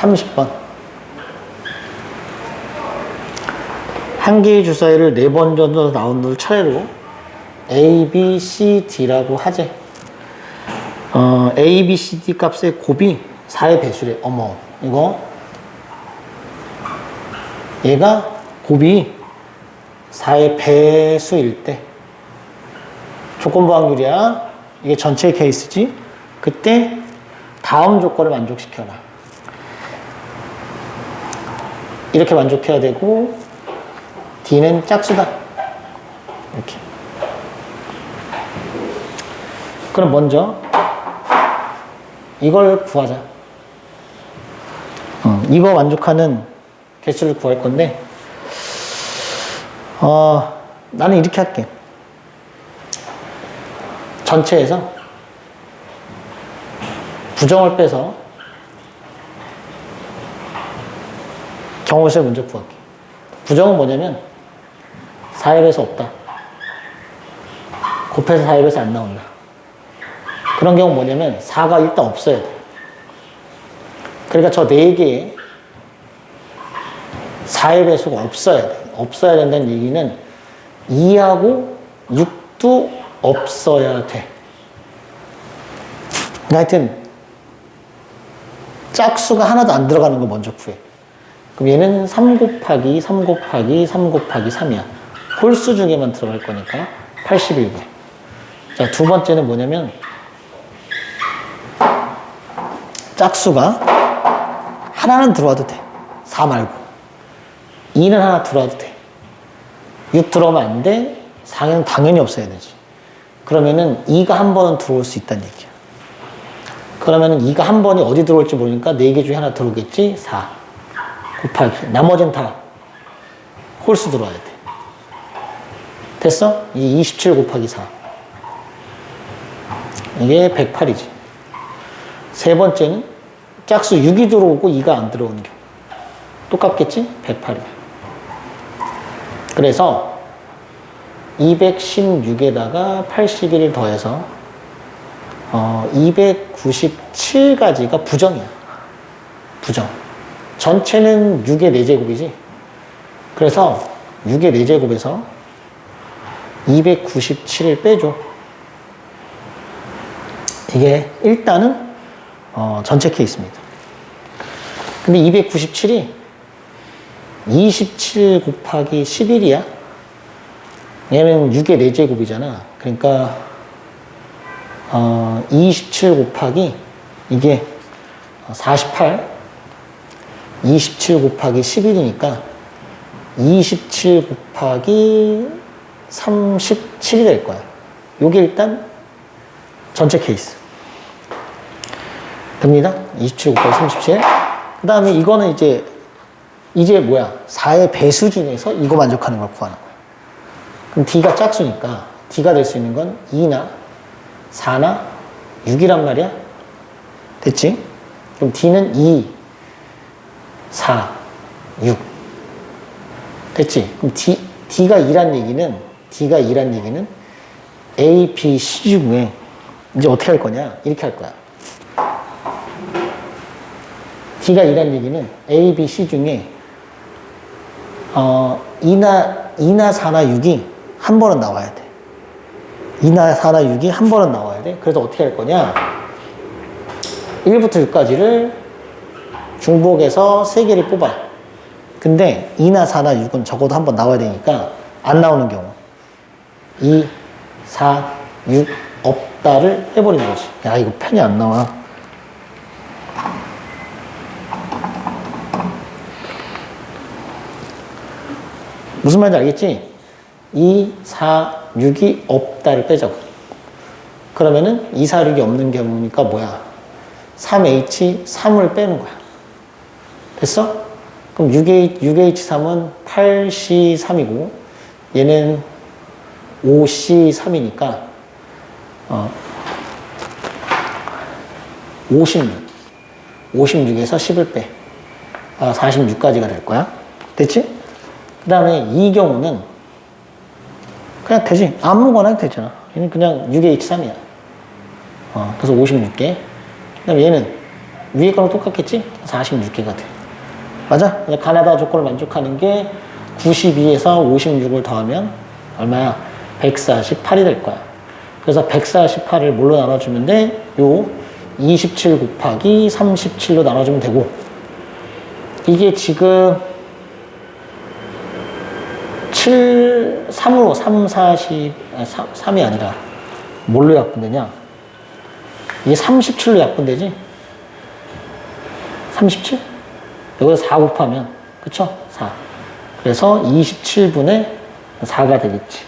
30번. 한 개의 주사위를 네 번 정도 나온 차례로 A, B, C, D라고 하재. 어, A, B, C, D 값의 곱이 4의 배수래. 어머, 이거. 얘가 곱이 4의 배수일 때. 조건부 확률이야. 이게 전체 케이스지. 그때 다음 조건을 만족시켜라. 이렇게 만족해야 되고, D는 짝수다. 이렇게. 그럼 먼저 이걸 구하자. 어, 이거 만족하는 개수를 구할 건데, 어, 나는 이렇게 할게. 전체에서 부정을 빼서 경우수를 먼저 구할게. 부정은 뭐냐면 4의 배수 없다. 곱해서 4의 배수 안 나온다. 그런 경우 뭐냐면 4가 일단 없어야 돼. 그러니까 저 4개에 4의 배수가 없어야 돼. 없어야 된다는 얘기는 2하고 6도 없어야 돼. 하여튼 짝수가 하나도 안 들어가는 거 먼저 구해. 그럼 얘는 3 곱하기 3 곱하기 3 곱하기 3이야. 홀수 중에만 들어갈 거니까 81개. 자, 두 번째는 뭐냐면 짝수가 하나는 들어와도 돼. 4 말고. 2는 하나 들어와도 돼. 6 들어오면 안 돼. 4는 당연히 없어야 되지. 그러면은 2가 한 번은 들어올 수 있다는 얘기야. 그러면은 2가 한 번이 어디 들어올지 모르니까 4개 중에 하나 들어오겠지? 4. 곱하기. 나머지는 다 홀수 들어와야 돼. 됐어? 이 27 곱하기 4. 이게 108이지. 세 번째는 짝수 6이 들어오고 2가 안 들어오는 경우. 똑같겠지? 108이야. 그래서 216에다가 81을 더해서 어, 297가지가 부정이야. 부정. 전체는 6의 4제곱이지. 그래서 6의 4제곱에서 297을 빼줘. 이게 일단은 어, 전체 케이스입니다. 근데 297이 27 곱하기 11이야. 얘는 6의 4제곱이잖아. 그러니까 어, 27 곱하기 이게 48 27 곱하기 11이니까 27 곱하기 37이 될 거야. 요게 일단 전체 케이스. 됩니다. 27 곱하기 37. 그 다음에 이거는 이제, 이제 뭐야. 4의 배수 중에서 이거 만족하는 걸 구하는 거야. 그럼 D가 짝수니까 D가 될 수 있는 건 2나 4나 6이란 말이야. 됐지? 그럼 D는 2, 4, 6. 됐지? 그럼 D, D가 2란 얘기는, D가 2란 얘기는 A, B, C 중에 이제 어떻게 할 거냐? 이렇게 할 거야. D가 2란 얘기는 A, B, C 중에 어, 2나, 2나 4나 6이 한 번은 나와야 돼. 2나 4나 6이 한 번은 나와야 돼. 그래서 어떻게 할 거냐? 1부터 6까지를 중복해서 3개를 뽑아. 근데 2나 4나 6은 적어도 한번 나와야 되니까 안 나오는 경우. 2, 4, 6 없다를 해버리는 거지. 야, 이거 펜이 안 나와. 무슨 말인지 알겠지? 2, 4, 6이 없다를 빼자고. 그러면은 2, 4, 6이 없는 경우니까 뭐야? 3H, 3을 빼는 거야. 됐어? 그럼 6H, 6H3은 8C3이고, 얘는 5C3이니까, 어, 56. 56에서 10을 빼. 아, 46까지가 될 거야. 됐지? 그 다음에 이 경우는 그냥 되지. 아무거나 해도 되잖아. 얘는 그냥 6H3이야. 어, 그래서 56개. 그 다음에 얘는 위에 거랑 똑같겠지? 46개가 돼. 맞아? 근데 가나다 조건을 만족하는 게 92에서 56을 더하면 얼마야? 148이 될 거야. 그래서 148을 뭘로 나눠주면 돼? 요 27 곱하기 37로 나눠주면 되고 이게 지금 7, 3으로 3, 40, 아니 3, 3이 아니라 뭘로 약분되냐? 이게 37로 약분되지? 37? 여기서 4 곱하면, 그쵸? 4. 그래서 27분의 4가 되겠지.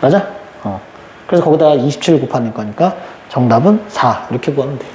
맞아? 어. 그래서 거기다 27 곱하는 거니까 정답은 4. 이렇게 구하면 돼.